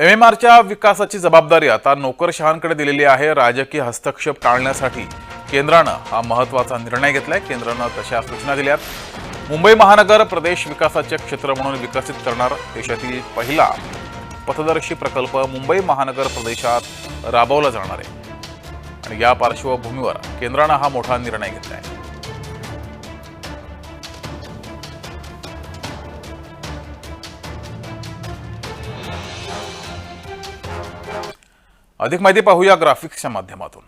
M M आरच्या विकासाची जबाबदारी आता नोकरशहांकडे दिलेली आहे. राजकीय हस्तक्षेप टाळण्यासाठी केंद्रानं हा महत्त्वाचा निर्णय घेतलाय. केंद्रानं तशा सूचना दिल्यात. मुंबई महानगर प्रदेश विकासाचे क्षेत्र म्हणून विकसित करणार देशातील पहिला पथदर्शी प्रकल्प मुंबई महानगर प्रदेशात राबवला जाणार आहे. आणि या पार्श्वभूमीवर केंद्रानं हा मोठा निर्णय घेतला आहे अधिक माहिती पाहूया ग्राफिक्सच्या माध्यमातून.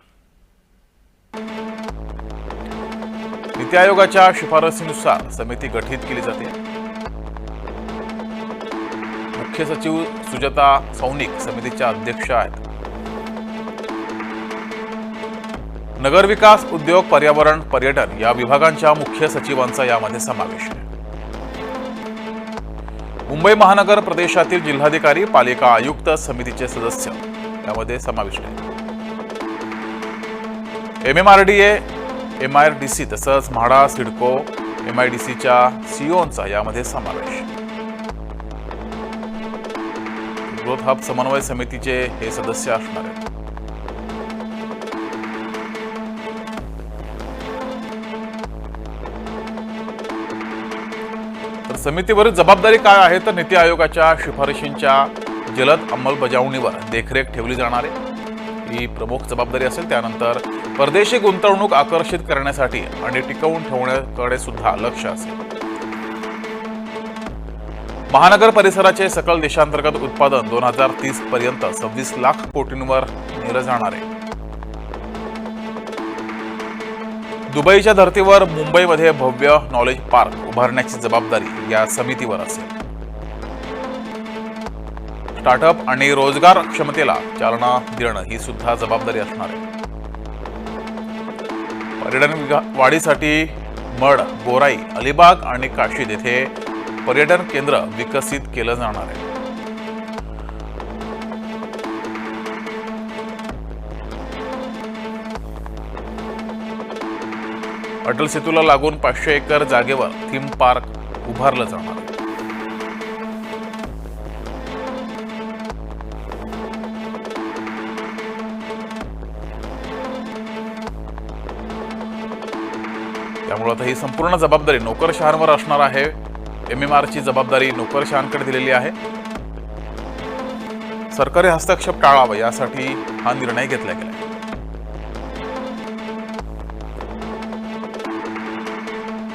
नीती आयोगाच्या शिफारसीनुसार समिती गठीत केली जाते. मुख्य सचिव सुजाता सौनिक समितीच्या अध्यक्ष आहेत. नगरविकास उद्योग पर्यावरण पर्यटन या विभागांच्या मुख्य सचिवांचा यामध्ये समावेश आहे. मुंबई महानगर प्रदेशातील जिल्हाधिकारी पालिका आयुक्त समितीचे सदस्य. यामध्ये समाविष्ट आहे. M M R D A M I D C तसंच MHADA CIDCO M I D सीच्या सीओचा यामध्ये समावेश. ग्रोथ हब समन्वय समितीचे हे सदस्य असणार आहेत. तर समितीवरील जबाबदारी काय आहे? तर नीती आयोगाच्या शिफारशींच्या जलद अंमलबजावणीवर देखरेख ठेवली जाणार आहे. ही प्रमुख जबाबदारी असेल त्यानंतर परदेशी गुंतवणूक आकर्षित करण्यासाठी आणि टिकवून ठेवण्याकडे सुद्धा लक्ष असेल. महानगर परिसराचे सकल देशांतर्गत उत्पादन दोन हजार तीस पर्यंत सव्वीस लाख कोटींवर नेलं जाणार आहे. दुबईच्या धर्तीवर मुंबईमध्ये भव्य नॉलेज पार्क उभारण्याची जबाबदारी या समितीवर असेल. स्टार्टअप आणि रोजगार क्षमतेला चालना देणं ही सुद्धा जबाबदारी असणार आहे. पर्यटन वाढीसाठी मड गोराई अलिबाग आणि काशीद येथे पर्यटन केंद्र विकसित केलं जाणार आहे. अटल सेतूला लागून पाचशे एकर जागेवर थीम पार्क उभारलं जाणार आहे. त्यामुळे आता ही संपूर्ण जबाबदारी नोकरशहांवर असणार आहे. एम एम आरची जबाबदारी नोकरशहांकडे दिलेली आहे. सरकारी हस्तक्षेप टाळावा यासाठी हा निर्णय घेतला गेला